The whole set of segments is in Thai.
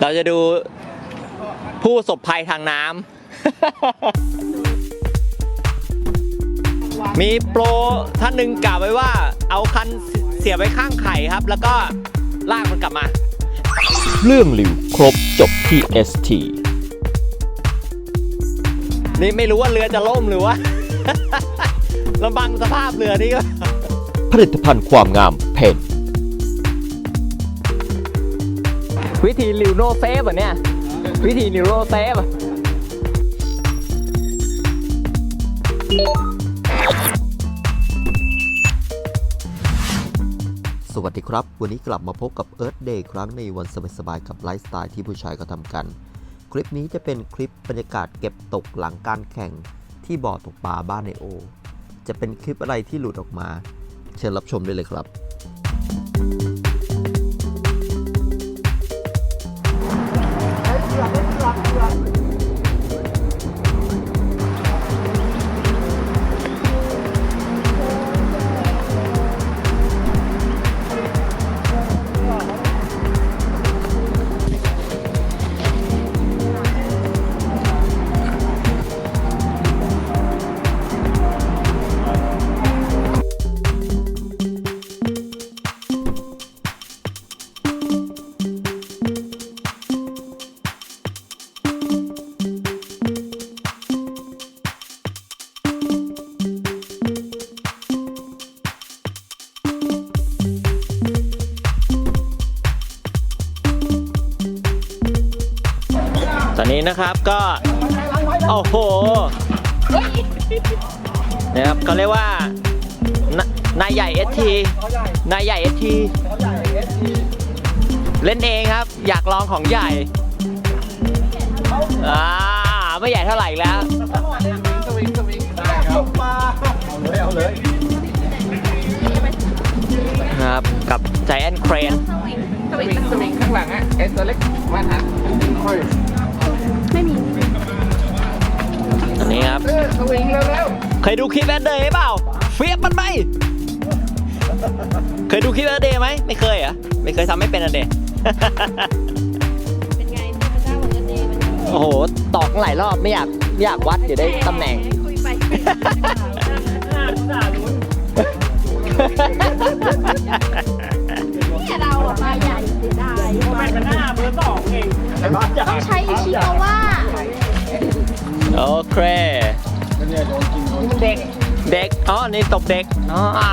เราจะดูผู้ประสบภัยทางน้ำ มีโปรท่านหนึ่งกล่าวไว้ว่า เอาคันเสียบไว้ข้างไข่ครับ แล้วก็ลากมันกลับมา เรื่องหลิวครบจบที่ ST นี่ไม่รู้ว่าเรือจะล่มหรือว่าลำบังสภาพเรือนี่ก็ ผลิตภัณฑ์ความงามเพน วิธีลิวโนเซฟอะเนี่ย วิธีลิวโนเซฟสวัสดีครับ วันนี้กลับมาพบกับ Earth Day ครั้งในวันสบายๆกับไลฟ์สไตล์ที่ผู้ชายก็ทำกัน คลิปนี้จะเป็นคลิปบรรยากาศเก็บตกหลังการแข่งที่บ่อตกปลาบ้านในโอ จะเป็นคลิปอะไรที่หลุดออกมา เชิญรับชมได้เลยครับ นะครับก็โอ้โหนะครับเขาเรียกว่านายใหญ่เอสทีนายใหญ่เอสทีเล่นเองครับ อยากลองของใหญ่อ่าไม่ใหญ่เท่าไหร่แล้วครับกับใจแอนเครนสวิงสวิงข้างหลังอะไอตัวเล็กมาหันค่อย เออสวิงเร็วเคยดูคลิปแอดเดย์เปล่า เฟียบมันไหมเคยดูคลิปแอดเดย์ไหมไม่เคยเหรอะไม่เคยทำไม่เป็นอันเดย์ เป็นไงเทพเจ้าของเงินดีมันโอ้โห ตอกหลายรอบไม่อยากไม่อยากวัดอยู่ได้ตำแหน่ง คุยไปคุยมาเนี่ยเราอะปลาใหญ่เสียดายต้องใช้อิชิโกว่า โอเค เด็ก เด็ก อ๋อ นี่ตบเด็กอ๋ออ่า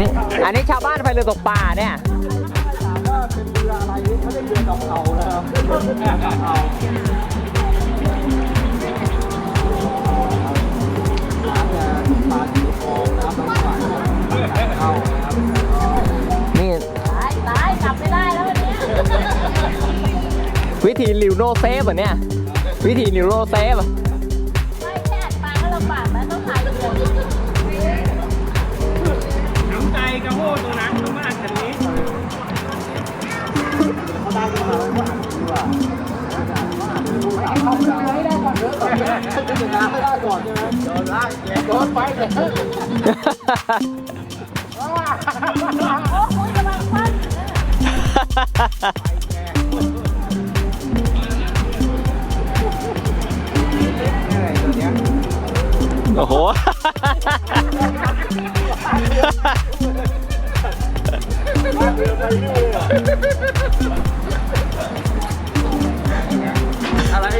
นี่อันนี้ชาวบ้านไปเรือตกปลาเนี่ยนี่ วิธีลิวโนเซฟอะเนี่ย วิธีลิวโนเซฟอะไม่แค่ปลาก็ลำบากแล้วต้องถ่ายเรือน้ำใจกระโหตรงนั้นตรงมากแบบนี้โอ้คุยกำลังพัน โอ้โห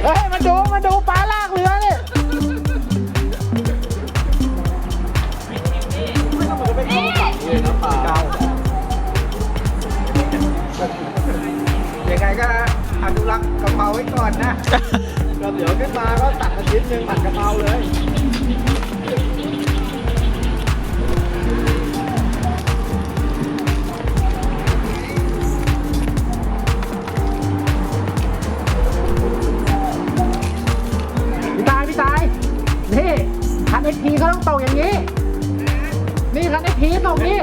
เฮ้ยมาดูมาดูปลาลากเรือนี่ยังไงก็อนุรักษ์กะเพราไว้ก่อนนะ ก็เดี๋ยวขึ้นมาก็ตัดอาทิตย์หนึ่งผัดกะเพราเลย แล้วได้พีตรงนี้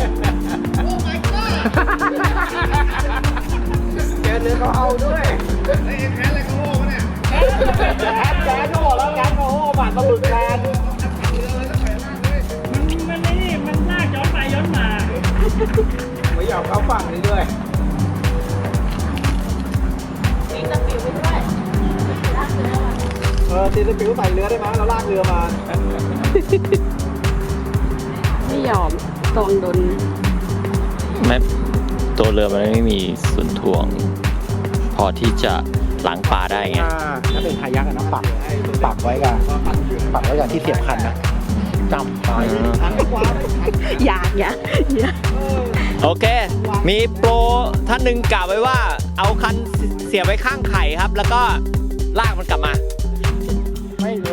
เจอเนื้อเขาเอาด้วยไอ้แพ้อะไรก็โง่เนี่ยแพ้แพ้ก็บอกแล้วแพ้ก็โง่บาดตะลุดแพ้มันไม่นี่มันลากย้อนไปย้อนมาไม่อยากเข้าฝั่งนี้ด้วยตีตะปิวไปด้วยลากเรือเออตีตะปิวใส่เรือได้ไหมเราลากเรือมา ไม่ยอมตองโดนแม้ตัวเรือมันไม่มีส่วนถ่วง พอที่จะหลังปลาได้ไง ถ้าถ้าเป็นคายักอะนะปักปักไว้กับปักไว้กับที่เสียบคันนะจำไปอยากอยากอยากโอเค มีโปรท่านหนึ่งกล่าวไว้ว่า เอาคันเสียบไว้ข้างไข่ครับ แล้วก็ลากมันกลับมา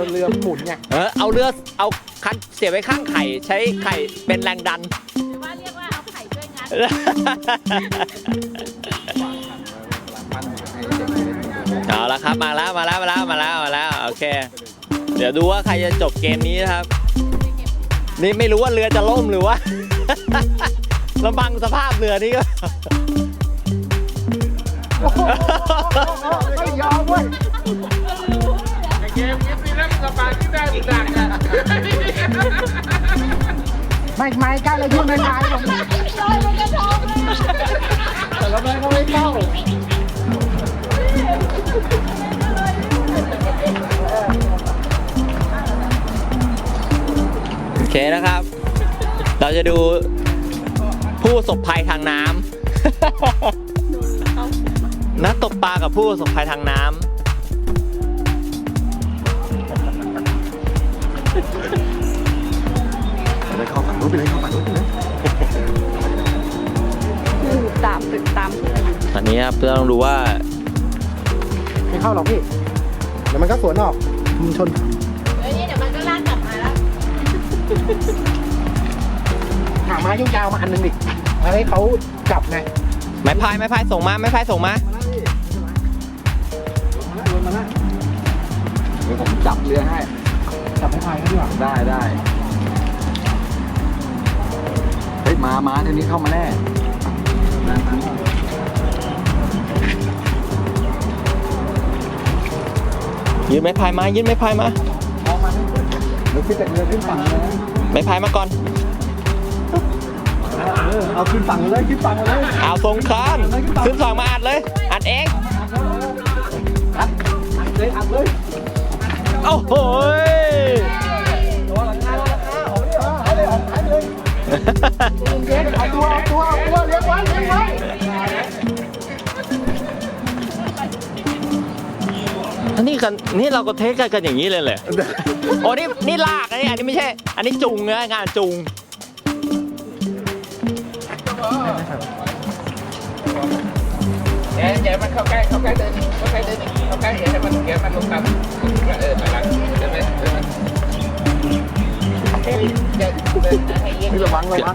ไม่เรือเรือหมุนไงเออเอาเรือเอาคันเสียบไว้ข้างไข่ ใช้ไข่เป็นแรงดัน หรือว่าเรียกว่าเอาไข่ช่วยงัดเอาละครับมาแล้วมาแล้วมาแล้วมาแล้วมาแล้วโอเค เดี๋ยวดูว่าใครจะจบเกมนี้นะครับ นี่ไม่รู้ว่าเรือจะล่มหรือว่าลำบังสภาพเรือนี่ก็ไม่ยอมเว้ยเกมนี้มีนัก สบาที่ได้อีกดังนะไม่ไม่กล้าเลยยุ่งไม่ไม่ผมลอยมันกระทงแต่ละแม่ก็ไม่เข้าโอเคนะครับ เราจะดูผู้สบภัยทางน้ำนักตกปลากับผู้สบภัยทางน้ำ ไปเข้าฝั่งนู้นไปเลยเข้าฝั่งนู้นไปเลยตามตึกตามเพื่อนตอนนี้ครับเราต้องดูว่าไม่เข้าหรอกพี่เดี๋ยวมันก็สวนออกมันชนเฮ้ยนี่เดี๋ยวมันก็ลากกลับมาแล้วหาไม้ยาวๆมาอันหนึงดิเอาให้เขากลับไงไม้พายไม้พายส่งมาไม้พายส่งมาเดี๋ยวผมจับเรือให้ จับไม้พายเขาดีกว่าได้ได้เฮ้ยมามาเท่านี้เข้ามาแน่ยืนไม้พายมายืนไม้พายมาเดี๋ยวขึ้นจากเรือขึ้นฝั่งเลยไม้พายมาก่อน เออเอาขึ้นฝั่งเลยขึ้นฝั่งเลยเอาส่งคานขึ้นฝั่งมาอัดเลย อัดเองเลยอัดเลยโอ้โห เย็นเอาตัวเอาตัวเอาตัวเลี้ยงไว้เลี้ยงไว้อันนี้กันนี่เราก็เทสกันกันอย่างนี้เลยเลยโอ้นี่นี่ลากอันนี้อันนี้ไม่ใช่ อันนี้จุงนะงานจุง เดี๋ยวเดี๋ยวมันเข้าใกล้เข้าใกล้เดินเข้าใกล้เดินเข้าใกล้เดี๋ยวมันเดี๋ยวมันลงตามเออไปหลังเดินไปเดินไปเดินเดิน นระวังระวัง